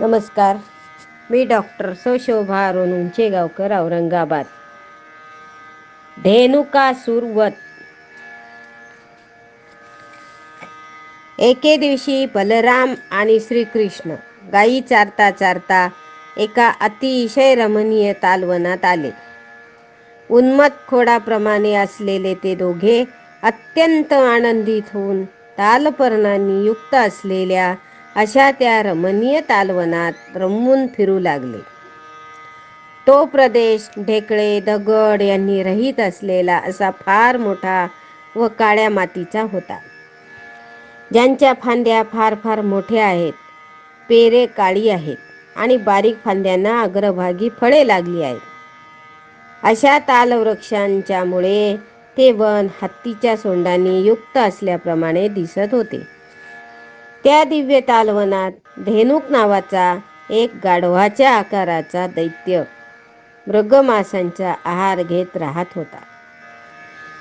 नमस्कार. मी डॉक्टर सशोभा अरुण उंचेगावकर औरंगाबाद. धेनुकासूर वध एके दिवशी बलराम आणि श्रीकृष्ण गायी चारता चारता एका अतिशय रमणीय तालवनात आले. उन्मत खोडाप्रमाणे असलेले ते दोघे अत्यंत आनंदित होऊन तालपर्णांनी युक्त असलेल्या अशा त्या रमणीय तालवनात रमून फिरू लागले. तो प्रदेश ढेकळे दगड यांनी रहित असलेला असा फार मोठा व काळ्या मातीचा होता. ज्यांच्या फांद्या फार फार मोठ्या आहेत पेरे काळी आहेत आणि बारीक फांद्यांना अग्रभागी फळे लागली आहेत. अशा तालवृक्षांच्यामुळे ते वन हत्तीच्या सोंडांनी युक्त असल्याप्रमाणे दिसत होते. त्या दिव्य तालवनात धेनुक नावाचा एक गाढवाच्या आकाराचा दैत्य मृगमासांचा आहार घेत राहत होता.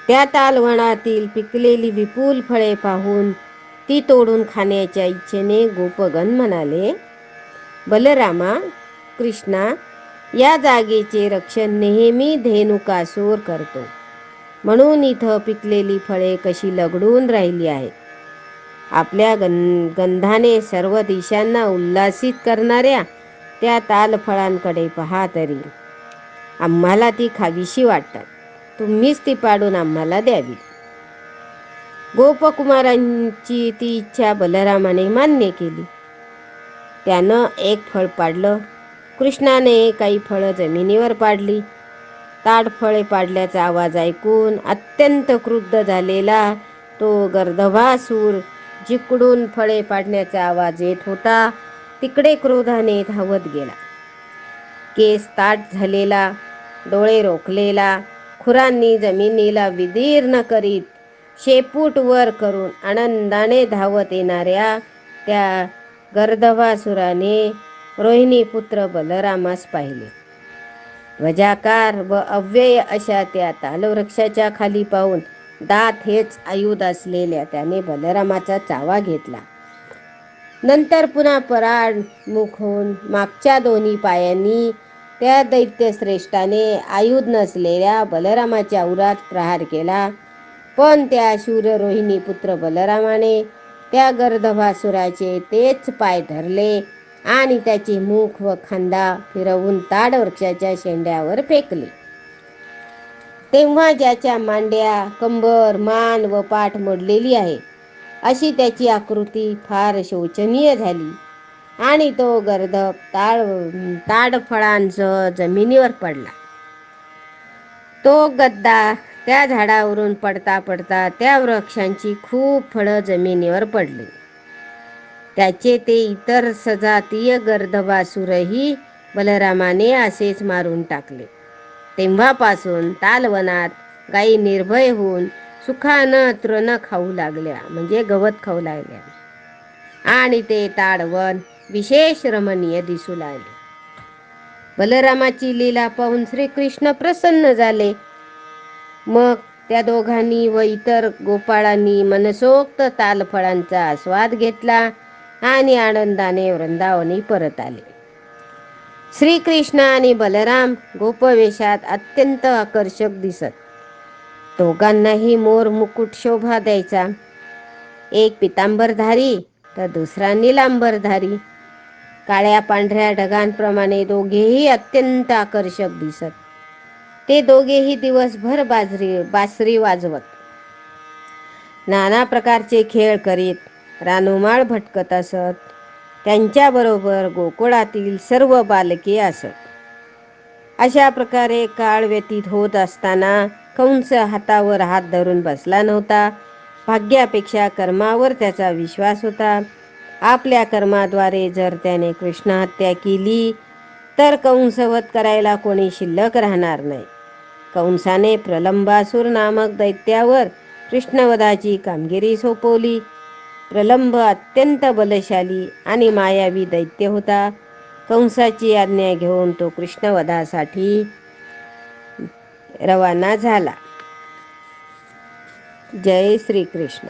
त्या तालवनातील पिकलेली विपुल फळे पाहून ती तोडून खाण्याच्या इच्छेने गोपगण म्हणाले बलरामा कृष्णा या जागेचे रक्षण नेहमी धेनुकासूर करतो. म्हणून इथं पिकलेली फळे कशी लगडून राहिली आहेत? आपल्या गं गंधाने सर्व दिशांना उल्हासित करणाऱ्या त्या तालफळांकडे पहा तरी. आम्हाला ती खावीशी वाटतात. तुम्हीच ती पाडून आम्हाला द्यावी. गोपकुमारांची ती इच्छा बलरामाने मान्य केली. त्यानं एक फळ पाडलं. कृष्णाने काही फळं जमिनीवर पाडली. ताडफळे पाडल्याचा आवाज ऐकून अत्यंत क्रुद्ध झालेला तो गर्दभासूर जिकडून फळे पाडण्याचा आवाज येत होता तिकडे क्रोधाने धावत गेला. केस ताट झालेला डोळे रोखलेला खुरांनी जमिनीला विदीर्ण करीत शेपूट वर करून आनंदाने धावत येणाऱ्या त्या गर्दवासुराने रोहिणी पुत्र बलरामास पाहिले. वजाकार व अव्यय अशा त्या तालवृक्षाच्या खाली पाहून दात हेच आयुध असलेल्या त्याने बलरामाचा चावा घेतला. नंतर पुन्हा पराड मुख होऊन मागच्या दोन्ही पायांनी त्या दैत्यश्रेष्ठाने आयुध नसलेल्या बलरामाच्या उरात प्रहार केला. पण त्या शूररोहिणी पुत्र बलरामाने त्या गर्दभासुराचे तेच पाय धरले आणि त्याचे मुख व खांदा फिरवून ताड वृक्षाच्या शेंड्यावर फेकले. तेव्हा ज्याच्या मांड्या कंबर मान व पाठ मोडलेली आहे अशी त्याची आकृती फार शोचनीय झाली. आणि तो गर्दभ ताड ताडफळांसह जमिनीवर पडला. तो गद्दा त्या झाडावरून पडता पडता त्या वृक्षांची खूप फळं जमिनीवर पडली. त्याचे ते इतर सजातीय गर्दभासुरही बलरामाने असेच मारून टाकले. तेव्हापासून तालवनात गायी निर्भय होऊन सुखानं तृण खाऊ लागल्या म्हणजे गवत खाऊ लागल्या. आणि ते ताडवन विशेष रमणीय दिसू लागले. बलरामाची लीला पाहून श्रीकृष्ण प्रसन्न झाले. मग त्या दोघांनी व इतर गोपाळांनी मनसोक्त तालफळांचा आस्वाद घेतला आणि आनंदाने वृंदावनी परत आले. श्रीकृष्ण आणि बलराम गोपवेशात अत्यंत आकर्षक दिसत. दोघांनाही मोर मुकुट शोभा द्यायचा. एक पितांबरधारी तर दुसरा निलांबरधारी. काळ्या पांढऱ्या ढगांप्रमाणे दोघेही अत्यंत आकर्षक दिसत. ते दोघेही दिवसभर बाजरी बासरी वाजवत. नाना प्रकारचे खेळ करीत रानोमाळ भटकत असत. त्यांच्याबरोबर गोकुळातील सर्व बालके असत. अशा प्रकारे काळ व्यतीत होत असताना कंस हातावर हात धरून बसला नव्हता. भाग्यापेक्षा कर्मावर त्याचा विश्वास होता. आपल्या कर्माद्वारे जर त्याने कृष्ण हत्या केली तर कंसवध करायला कोणी शिल्लक राहणार नाही. कंसाने प्रलंबासूर नामक दैत्यावर कृष्णवधाची कामगिरी सोपवली. प्रलंब अत्यंत बलशाली आणि मायावी दैत्य होता. कंसाची आज्ञा घेऊन तो कृष्णवधासाठी रवाना झाला. जय श्रीकृष्ण.